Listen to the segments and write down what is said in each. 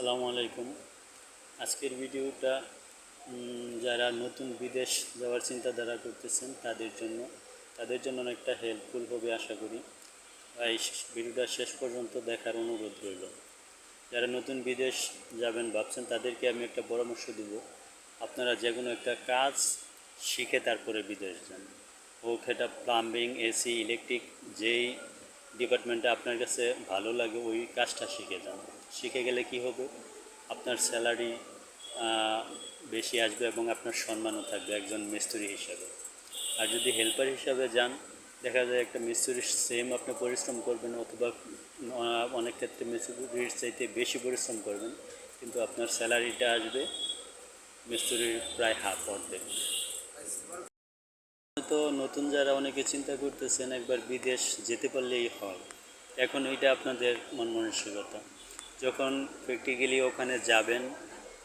আসসালামু আলাইকুম। আজকের ভিডিওটা যারা নতুন বিদেশ যাওয়ার চিন্তাধারা করতেছেন তাদের জন্য তাদের জন্য অনেকটা হেল্পফুল হবে আশা করি। শ- ভিডিওটা শেষ পর্যন্ত দেখার অনুরোধ রইল। যারা নতুন বিদেশ যাবেন ভাবছেন, তাদেরকে আমি একটা পরামর্শ দিব। আপনারা যে কোনো একটা কাজ শিখে তারপরে বিদেশ যান। হোক, এটা প্লাম্বিং এসি ইলেকট্রিক যেই ডিপার্টমেন্টে আপনার কাছে ভালো লাগে, ওই কাজটা শিখে যান। শিখে গেলে কি হবে? আপনার স্যালারি বেশি আসবে এবং আপনার সম্মানও থাকবে একজন মিস্ত্রি হিসাবে। আর যদি হেল্পার হিসাবে যান, দেখা যায় একটা মিস্ত্রির সেম আপনি পরিশ্রম করবেন অথবা অনেক ক্ষেত্রে মিস্ত্রির চাইতে বেশি পরিশ্রম করবেন, কিন্তু আপনার স্যালারিটা আসবে মিস্ত্রির প্রায় হাফ অর্ধেক। তো নতুন যারা অনেকে চিন্তা করতেছেন একবার বিদেশ যেতে পারলেই হয়। এখন ওইটা আপনাদের মন মানসিকতা যখন প্র্যাকটিক্যালি ওখানে যাবেন,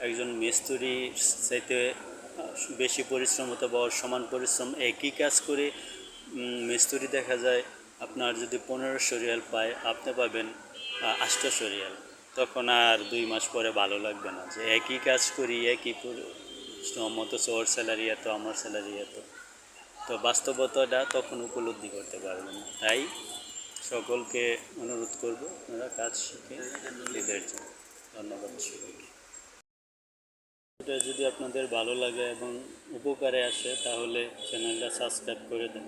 একজন মিস্ত্রি চাইতে বেশি পরিশ্রম অথবা ওর সমান পরিশ্রম, একই কাজ করে মিস্ত্রি দেখা যায় আপনার যদি পনেরোশো রিয়াল পায়, আপনি পাবেন আটশোশো রিয়াল। তখন আর দুই মাস পরে ভালো লাগবে না যে একই কাজ করি, একই পরিশ্রম অথচ ওর স্যালারি এত, আমার স্যালারি এত। তো বাস্তবতাটা তখন উপলব্ধি করতে পারবে না। তাই সকলকে অনুরোধ করব, আপনারা কাজ শিখে নিজের জন্য। ধন্যবাদ সকলকে। যদি আপনাদের ভালো লাগে এবং উপকারে আসে, তাহলে চ্যানেলটা সাবস্ক্রাইব করে দেন।